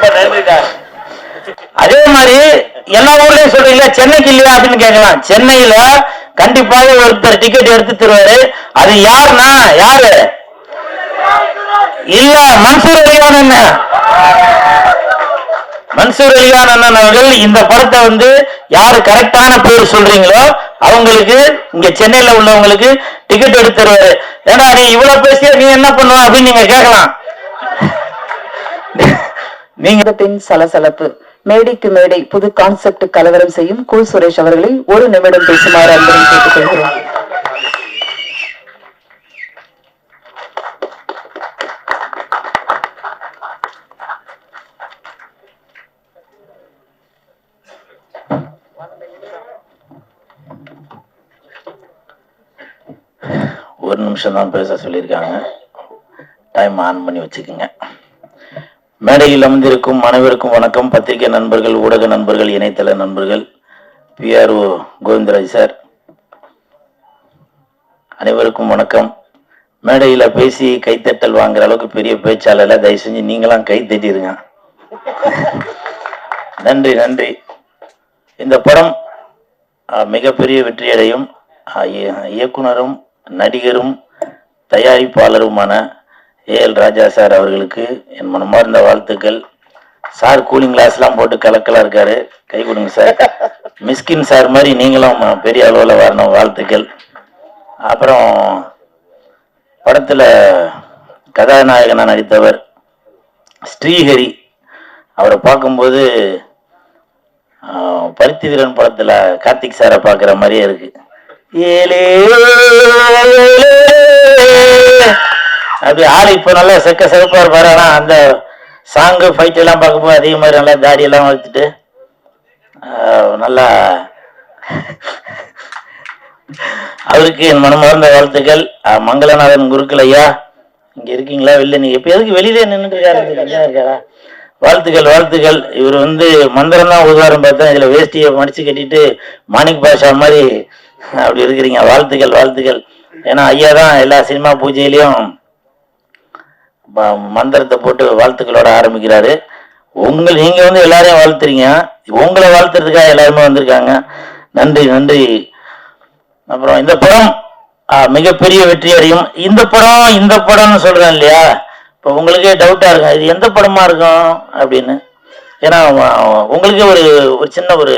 ரொம்ப நன்றிடா அதே மாதிரி எல்லா ஊர்லயும் சொல்றீங்களா சென்னைக்கு இல்லையா அப்படின்னு கேட்கலாம். சென்னையில கண்டிப்பாக ஒருத்தர் டிக்கெட் எடுத்து தருவாரு. அது யாருன்னா யாரு? இல்ல மன்சூர் அலிகான் மன்சூர் அலிகான் அண்ணன் அவர்கள் இந்த படத்தை வந்து யாரு கரெக்டான பேர் சொல்றீங்களோ அவங்களுக்கு இங்க சென்னையில உள்ளவங்களுக்கு டிக்கெட் எடுத்து தருவாரு. ஏன்னா நீ இவ்வளவு பேசிய நீ என்ன பண்ணுவ அப்படின்னு நீங்க கேட்கலாம். நீங்கத்தின் சலசலப்பு. மேடைக்கு மேடை புது கான்செப்ட் கலவரம் செய்யும் கு சுரேஷ் அவர்களை ஒரு நிமிடம் பேசுமாறு அன்புடன் கேட்டுக்கொள்கிறோம். ஒரு நிமிஷம் தான் பேச சொல்லியிருக்காங்க. டைம் ஆன் பண்ணி வச்சுக்கோங்க. மேடையில் அமர்ந்திருக்கும் அனைவருக்கும் வணக்கம். பத்திரிகை நண்பர்கள் ஊடக நண்பர்கள் இணையதள நண்பர்கள் பிஆர்ஓ கோவிந்தராஜ் சார். அனைவருக்கும் வணக்கம். மேடையில் பேசி கைத்தட்டல் வாங்குற அளவுக்கு பெரிய பேச்சாளர்ல தயவு செஞ்சு நீங்களாம் கை தட்டிடுங்க நன்றி நன்றி. இந்த படம் மிகப்பெரிய வெற்றியடையும் இயக்குனரும் நடிகரும் தயாரிப்பாளருமான ஏஎல் ராஜா சார் அவர்களுக்கு என் மனமார்ந்த வாழ்த்துக்கள். சார் கூலிங் கிளாஸ்லாம் போட்டு கலக்கலா இருக்காரு. கை கொடுங்க சார். மிஸ்கின் சார் மாதிரி நீங்களும் பெரிய அளவில் வரணும் வாழ்த்துக்கள். அப்புறம் படத்தில் கதாநாயகனாக நடித்தவர் ஸ்ரீஹரி. அவரை பார்க்கும்போது பருத்தி வீரன் படத்துல கார்த்திக் சாரை பார்க்குற மாதிரியே இருக்கு. ஏழே அப்படி ஆள் இப்போ நல்லா செக்க சிறப்பாக இருப்பார். ஆனால் அந்த சாங்கு ஃபைட் எல்லாம் பார்க்கும்போது அதே மாதிரி நல்லா தாடியெல்லாம் வளர்த்துட்டு நல்லா அவருக்கு என் மனமார்ந்த வாழ்த்துக்கள். மங்களநாதன் குருக்கள் ஐயா இங்கே இருக்கீங்களா? வெளில நீங்கள் இப்போ எதுக்கு வெளியிலே நின்றுட்டு இருக்காரு? இருக்காரா? வாழ்த்துக்கள் வாழ்த்துக்கள். இவர் வந்து மந்திரம் தான் உதாரணம் பார்த்தா இதில் வேஷ்டியை மடித்து கட்டிட்டு மாணிக் பாஷா மாதிரி அப்படி இருக்கிறீங்க. வாழ்த்துக்கள் வாழ்த்துக்கள். ஏன்னா ஐயா தான் எல்லா சினிமா பூஜையிலையும் மந்திரத்தை போட்டு வாழ்த்துக்களோட ஆரம்பிக்கிறாரு. உங்கள் நீங்க வந்து எல்லாரையும் வாழ்த்துறீங்க. உங்களை வாழ்த்துறதுக்காக எல்லாருமே வந்திருக்காங்க. நன்றி நன்றி. அப்புறம் இந்த படம் மிகப்பெரிய வெற்றி அடையும். இந்த படம் இந்த படம்னு சொல்றேன் இல்லையா? இப்போ உங்களுக்கே டவுட்டா இருக்கும். இது எந்த படமா இருக்கும் அப்படின்னு. ஏன்னா உங்களுக்கே ஒரு ஒரு சின்ன ஒரு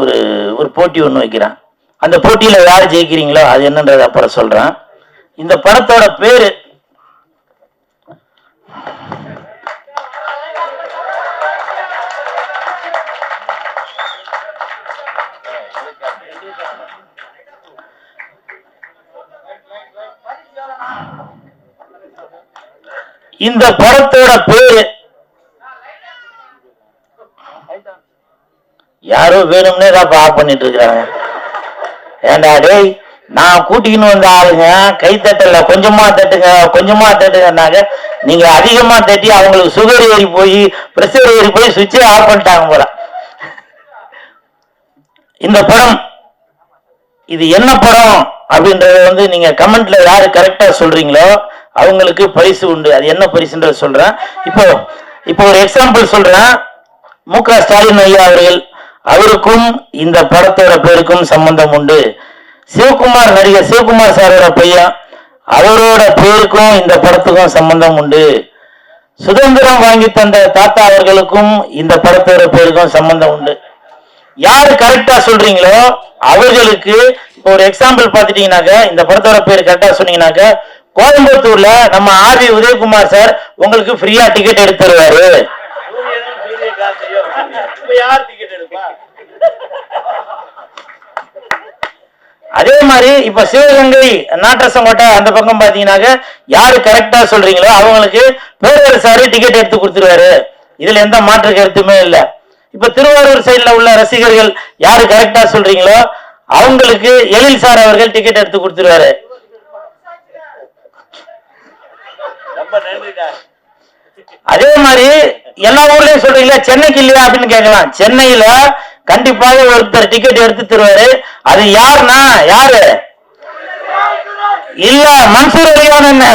ஒரு ஒரு போட்டி ஒன்று வைக்கிறேன். அந்த போட்டியில யார் ஜெயிக்கிறீங்களோ அது என்னன்றதை அப்புறம் சொல்றேன். இந்த படத்தோட பேரு இந்த படத்தோட பேரு யாரோ வேணும்னே தான் ஆஃப் பண்ணிட்டு இருக்கிறாங்க. ஏண்டா டேய் நான் கூட்டிக்கின்னு வந்த ஆளுங்க கை தட்டல கொஞ்சமா தட்டுங்க கொஞ்சமா தட்டுங்கன்னாங்க. நீங்க அதிகமா தட்டி அவங்களுக்கு சுகர் ஏறி போய் பிரஷர் ஏறி போய் சுவிட்சே ஆஃப் பண்ணிட்டாங்க போல. இந்த படம் இது என்ன படம் அப்படின்றத வந்து நீங்க கமெண்ட்ல யாரு கரெக்டா சொல்றீங்களோ அவங்களுக்கு பரிசு உண்டு. அது என்ன பரிசுன்றத சொல்றேன். இப்போ இப்போ ஒரு எக்ஸாம்பிள் சொல்றேன். மு க ஸ்டாலின் ஐயா அவர்கள் அவருக்கும் இந்த படத்தோட பேருக்கும் சம்பந்தம் உண்டு. சிவகுமார் நடிகர் சிவகுமார் சாரோட பையன் அவரோட பேருக்கும் இந்த படத்துக்கும் சம்பந்தம் உண்டு. சுதந்திரம் வாங்கி தந்த தாத்தா அவர்களுக்கும் இந்த படத்தோட பேருக்கும் சம்பந்தம் உண்டு. யார் கரெக்டா சொல்றீங்களோ அவர்களுக்கு இப்போ ஒரு எக்ஸாம்பிள் பார்த்துட்டீங்கன்னாக்க இந்த படத்தோட பேர் கரெக்டா சொன்னீங்கன்னாக்க கோயம்புத்தூர்ல நம்ம ஆர் வி உதயகுமார் சார் உங்களுக்கு ஃப்ரீயா டிக்கெட் எடுத்து தருவாரு. யார் டிக்கெட் அதே மாதிரி இப்ப சிவகங்கை நாட்டரசங்கோட்டை அந்த பக்கம் பாத்தீங்கன்னாக்க யாரு கரெக்டா சொல்றீங்களோ அவங்களுக்கு பேரவர் சாரு டிக்கெட் எடுத்து கொடுத்துருவாரு. இதுல எந்த மாற்று கருத்துமே இல்லை. இப்ப திருவாரூர் சைட்ல உள்ள ரசிகர்கள் யாரு கரெக்டா சொல்றீங்களோ அவங்களுக்கு எழில் சார் அவர்கள் டிக்கெட் எடுத்து கொடுத்துருவாரு ரொம்ப நன்றிடா அதே மாதிரி எல்லா ஊர்லயும் சொல்றீங்களா சென்னைக்கு இல்லையா அப்படின்னு கேட்கலாம். சென்னையில கண்டிப்பாக ஒருத்தர் டிக்கெட் எடுத்து தருவாரு. அது யாருன்னா யாரு? இல்ல மன்சூர் அலிகான் என்ன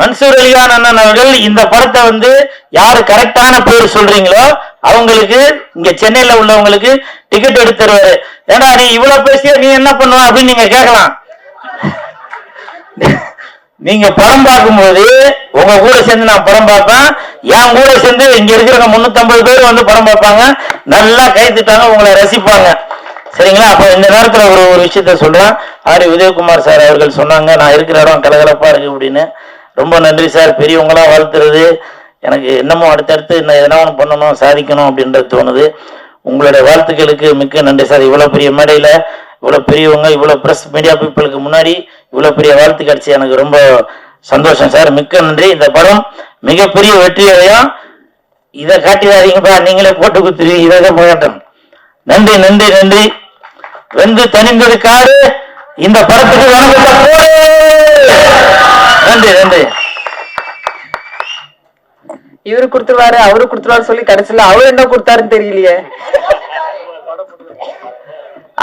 மன்சூர் அலிகான் அண்ணன் அவர்கள் இந்த படத்தை வந்து யாரு கரெக்டான பேர் சொல்றீங்களோ அவங்களுக்கு இங்க சென்னையில உள்ளவங்களுக்கு டிக்கெட் எடுத்து தருவாரு. ஏடா நீ இவ்வளவு பேசிய நீ என்ன பண்ணுவ அப்படின்னு நீங்க கேட்கலாம். நீங்க படம் பார்க்கும்போது உங்க கூட சேர்ந்து நான் படம் பார்ப்பேன். என் கூட சேர்ந்து இங்க இருக்கிற முன்னூத்தி பேர் வந்து படம் பார்ப்பாங்க. நல்லா கை உங்களை ரசிப்பாங்க. சரிங்களா? அப்ப இந்த நேரத்துல ஒரு ஒரு விஷயத்த சொல்றேன். ஆர் உதயகுமார் சார் அவர்கள் சொன்னாங்க நான் இருக்கிற இடம் கலகலப்பா இருக்கு அப்படின்னு. ரொம்ப நன்றி சார். பெரியவங்களா வாழ்த்துறது. எனக்கு என்னமோ அடுத்தடுத்து இன்னும் எதனா ஒன்று பண்ணணும் சாதிக்கணும் அப்படின்றது தோணுது. உங்களுடைய வாழ்த்துக்களுக்கு மிக்க நன்றி சார். இவ்வளவு பெரிய மேடையில இவ்வளவு பெரியவங்க இவ்வளவு பிரஸ் மீடியா பீப்புளுக்கு முன்னாடி இவ்வளவு பெரிய வாழ்த்து கிடைச்சி எனக்கு ரொம்ப சந்தோஷம் சார். மிக்க நன்றி. இந்த படம் மிகப்பெரிய வெற்றி இதை காட்டிடாதீங்கப்பா நீங்களே போட்டு குத்துருவீங்க இதை தான் போகட்டும் நன்றி நன்றி நன்றி. வெந்து தனிந்தது காரு இந்த படத்துக்கு நன்றி நன்றி. இவரு கொடுத்துருவாரு அவரு கொடுத்துருவாரு சொல்லி கடைசியில அவரு என்ன கொடுத்தாருன்னு தெரியலையே.